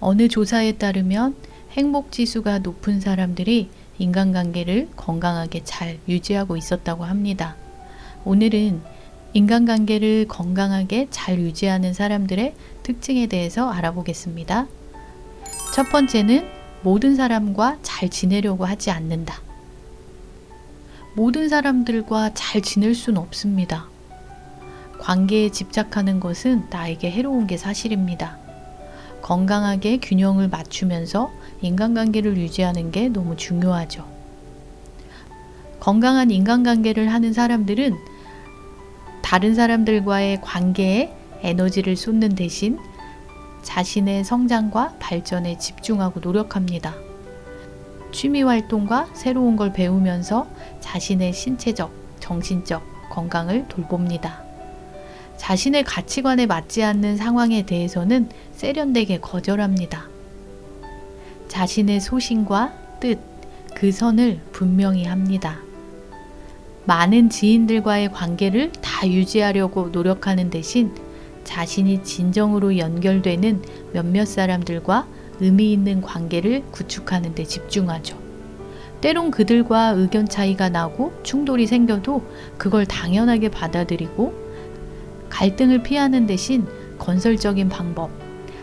어느 조사에 따르면 행복 지수가 높은 사람들이 인간관계를 건강하게 잘 유지하고 있었다고 합니다. 오늘은 인간관계를 건강하게 잘 유지하는 사람들의 특징에 대해서 알아보겠습니다. 첫 번째는 모든 사람과 잘 지내려고 하지 않는다. 모든 사람들과 잘 지낼 수는 없습니다. 관계에 집착하는 것은 나에게 해로운 게 사실입니다. 건강하게 균형을 맞추면서 인간관계를 유지하는 게 너무 중요하죠. 건강한 인간관계를 하는 사람들은 다른 사람들과의 관계에 에너지를 쏟는 대신 자신의 성장과 발전에 집중하고 노력합니다. 취미 활동과 새로운 걸 배우면서 자신의 신체적, 정신적 건강을 돌봅니다. 자신의 가치관에 맞지 않는 상황에 대해서는 세련되게 거절합니다. 자신의 소신과 뜻, 그 선을 분명히 합니다. 많은 지인들과의 관계를 다 유지하려고 노력하는 대신 자신이 진정으로 연결되는 몇몇 사람들과 의미 있는 관계를 구축하는 데 집중하죠. 때론 그들과 의견 차이가 나고 충돌이 생겨도 그걸 당연하게 받아들이고 갈등을 피하는 대신 건설적인 방법,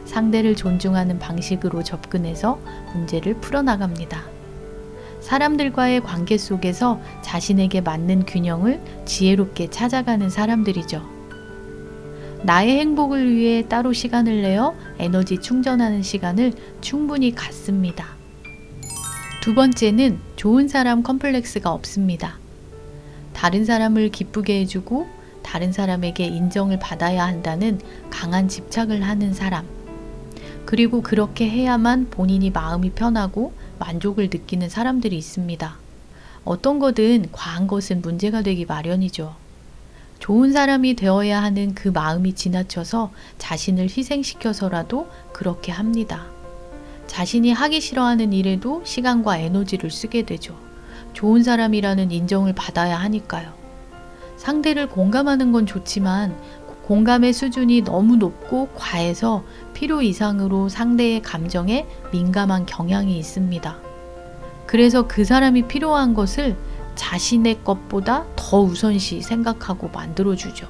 상대를 존중하는 방식으로 접근해서 문제를 풀어나갑니다. 사람들과의 관계 속에서 자신에게 맞는 균형을 지혜롭게 찾아가는 사람들이죠. 나의 행복을 위해 따로 시간을 내어 에너지 충전하는 시간을 충분히 갖습니다. 두 번째는 좋은 사람 컴플렉스가 없습니다. 다른 사람을 기쁘게 해주고 다른 사람에게 인정을 받아야 한다는 강한 집착을 하는 사람. 그리고 그렇게 해야만 본인이 마음이 편하고 만족을 느끼는 사람들이 있습니다. 어떤 거든 과한 것은 문제가 되기 마련이죠. 좋은 사람이 되어야 하는 그 마음이 지나쳐서 자신을 희생시켜서라도 그렇게 합니다. 자신이 하기 싫어하는 일에도 시간과 에너지를 쓰게 되죠. 좋은 사람이라는 인정을 받아야 하니까요. 상대를 공감하는 건 좋지만 공감의 수준이 너무 높고 과해서 필요 이상으로 상대의 감정에 민감한 경향이 있습니다. 그래서 그 사람이 필요한 것을 자신의 것보다 더 우선시 생각하고 만들어주죠.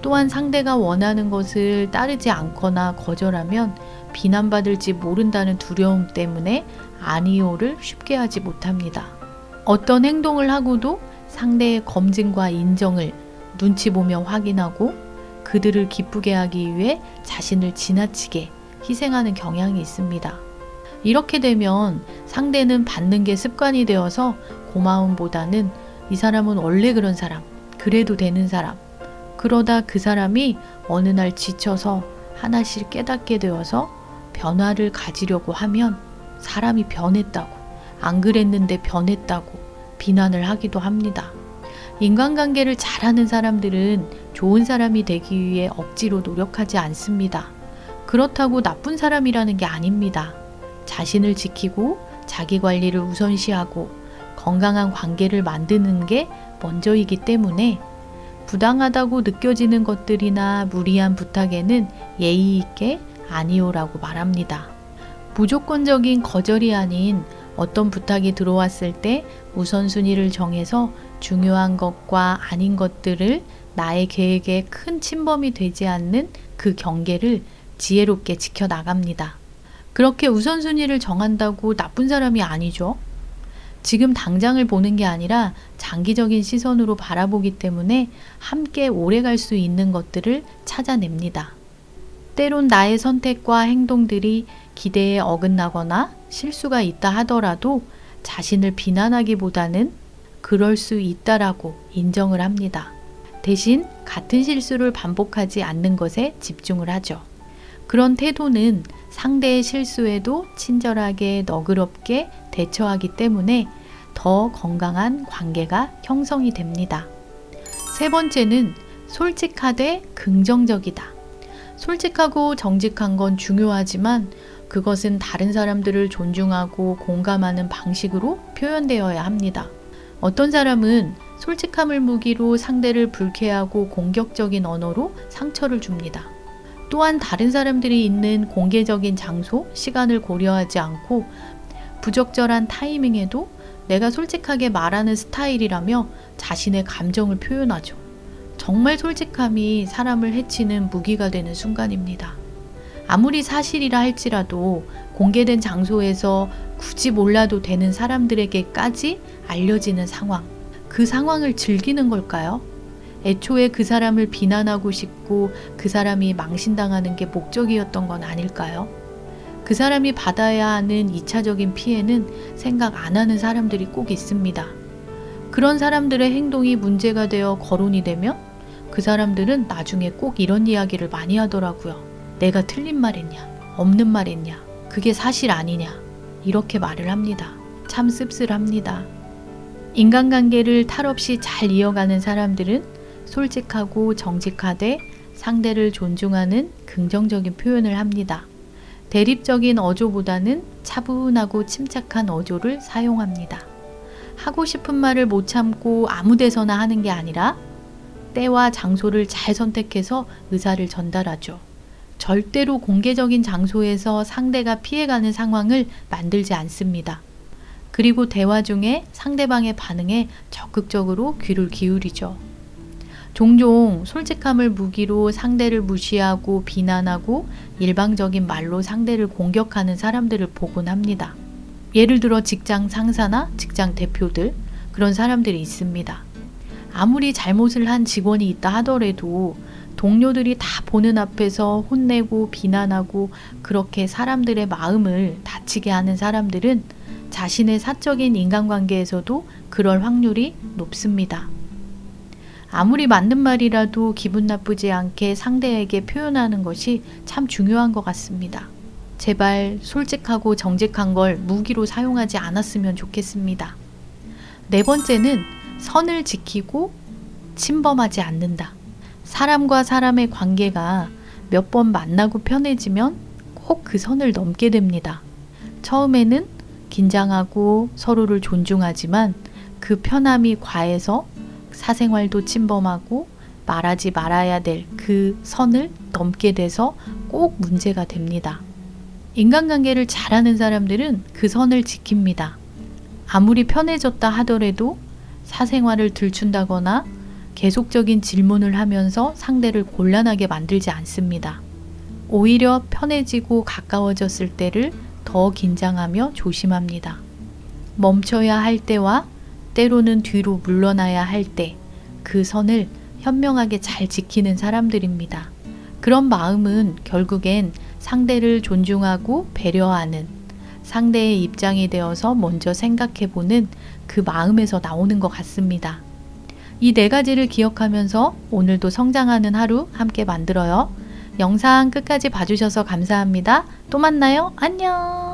또한 상대가 원하는 것을 따르지 않거나 거절하면 비난받을지 모른다는 두려움 때문에 아니오를 쉽게 하지 못합니다. 어떤 행동을 하고도 상대의 검증과 인정을 눈치 보며 확인하고 그들을 기쁘게 하기 위해 자신을 지나치게 희생하는 경향이 있습니다. 이렇게 되면 상대는 받는 게 습관이 되어서 고마움보다는 이 사람은 원래 그런 사람, 그래도 되는 사람. 그러다 그 사람이 어느 날 지쳐서 하나씩 깨닫게 되어서 변화를 가지려고 하면 사람이 변했다고, 안 그랬는데 변했다고 비난을 하기도 합니다. 인간관계를 잘하는 사람들은 좋은 사람이 되기 위해 억지로 노력하지 않습니다. 그렇다고 나쁜 사람이라는 게 아닙니다. 자신을 지키고 자기 관리를 우선시하고 건강한 관계를 만드는 게 먼저이기 때문에 부당하다고 느껴지는 것들이나 무리한 부탁에는 예의 있게 아니오라고 말합니다. 무조건적인 거절이 아닌 어떤 부탁이 들어왔을 때 우선순위를 정해서 중요한 것과 아닌 것들을 나의 계획에 큰 침범이 되지 않는 그 경계를 지혜롭게 지켜나갑니다. 그렇게 우선순위를 정한다고 나쁜 사람이 아니죠. 지금 당장을 보는 게 아니라 장기적인 시선으로 바라보기 때문에 함께 오래 갈 수 있는 것들을 찾아냅니다. 때론 나의 선택과 행동들이 기대에 어긋나거나 실수가 있다 하더라도 자신을 비난하기보다는 그럴 수 있다라고 인정을 합니다. 대신 같은 실수를 반복하지 않는 것에 집중을 하죠. 그런 태도는 상대의 실수에도 친절하게 너그럽게 대처하기 때문에 더 건강한 관계가 형성이 됩니다. 세 번째는 솔직하되 긍정적이다. 솔직하고 정직한 건 중요하지만 그것은 다른 사람들을 존중하고 공감하는 방식으로 표현되어야 합니다. 어떤 사람은 솔직함을 무기로 상대를 불쾌하고 공격적인 언어로 상처를 줍니다. 또한 다른 사람들이 있는 공개적인 장소, 시간을 고려하지 않고 부적절한 타이밍에도 내가 솔직하게 말하는 스타일이라며 자신의 감정을 표현하죠. 정말 솔직함이 사람을 해치는 무기가 되는 순간입니다. 아무리 사실이라 할지라도 공개된 장소에서 굳이 몰라도 되는 사람들에게까지 알려지는 상황. 그 상황을 즐기는 걸까요? 애초에 그 사람을 비난하고 싶고 그 사람이 망신당하는 게 목적이었던 건 아닐까요? 그 사람이 받아야 하는 2차적인 피해는 생각 안 하는 사람들이 꼭 있습니다. 그런 사람들의 행동이 문제가 되어 거론이 되면 그 사람들은 나중에 꼭 이런 이야기를 많이 하더라고요. 내가 틀린 말 했냐? 없는 말 했냐? 그게 사실 아니냐? 이렇게 말을 합니다. 참 씁쓸합니다. 인간관계를 탈 없이 잘 이어가는 사람들은 솔직하고 정직하되 상대를 존중하는 긍정적인 표현을 합니다. 대립적인 어조보다는 차분하고 침착한 어조를 사용합니다. 하고 싶은 말을 못 참고 아무 데서나 하는 게 아니라 때와 장소를 잘 선택해서 의사를 전달하죠. 절대로 공개적인 장소에서 상대가 피해가는 상황을 만들지 않습니다. 그리고 대화 중에 상대방의 반응에 적극적으로 귀를 기울이죠. 종종 솔직함을 무기로 상대를 무시하고 비난하고 일방적인 말로 상대를 공격하는 사람들을 보곤 합니다. 예를 들어 직장 상사나 직장 대표들 그런 사람들이 있습니다. 아무리 잘못을 한 직원이 있다 하더라도 동료들이 다 보는 앞에서 혼내고 비난하고 그렇게 사람들의 마음을 다치게 하는 사람들은 자신의 사적인 인간관계에서도 그럴 확률이 높습니다. 아무리 맞는 말이라도 기분 나쁘지 않게 상대에게 표현하는 것이 참 중요한 것 같습니다. 제발 솔직하고 정직한 걸 무기로 사용하지 않았으면 좋겠습니다. 네 번째는 선을 지키고 침범하지 않는다. 사람과 사람의 관계가 몇 번 만나고 편해지면 꼭 그 선을 넘게 됩니다. 처음에는 긴장하고 서로를 존중하지만 그 편함이 과해서 사생활도 침범하고 말하지 말아야 될 그 선을 넘게 돼서 꼭 문제가 됩니다. 인간관계를 잘하는 사람들은 그 선을 지킵니다. 아무리 편해졌다 하더라도 사생활을 들춘다거나 계속적인 질문을 하면서 상대를 곤란하게 만들지 않습니다. 오히려 편해지고 가까워졌을 때를 더 긴장하며 조심합니다. 멈춰야 할 때와 때로는 뒤로 물러나야 할 때 그 선을 현명하게 잘 지키는 사람들입니다. 그런 마음은 결국엔 상대를 존중하고 배려하는 상대의 입장이 되어서 먼저 생각해 보는 그 마음에서 나오는 것 같습니다. 이 네 가지를 기억하면서 오늘도 성장하는 하루 함께 만들어요. 영상 끝까지 봐주셔서 감사합니다. 또 만나요. 안녕.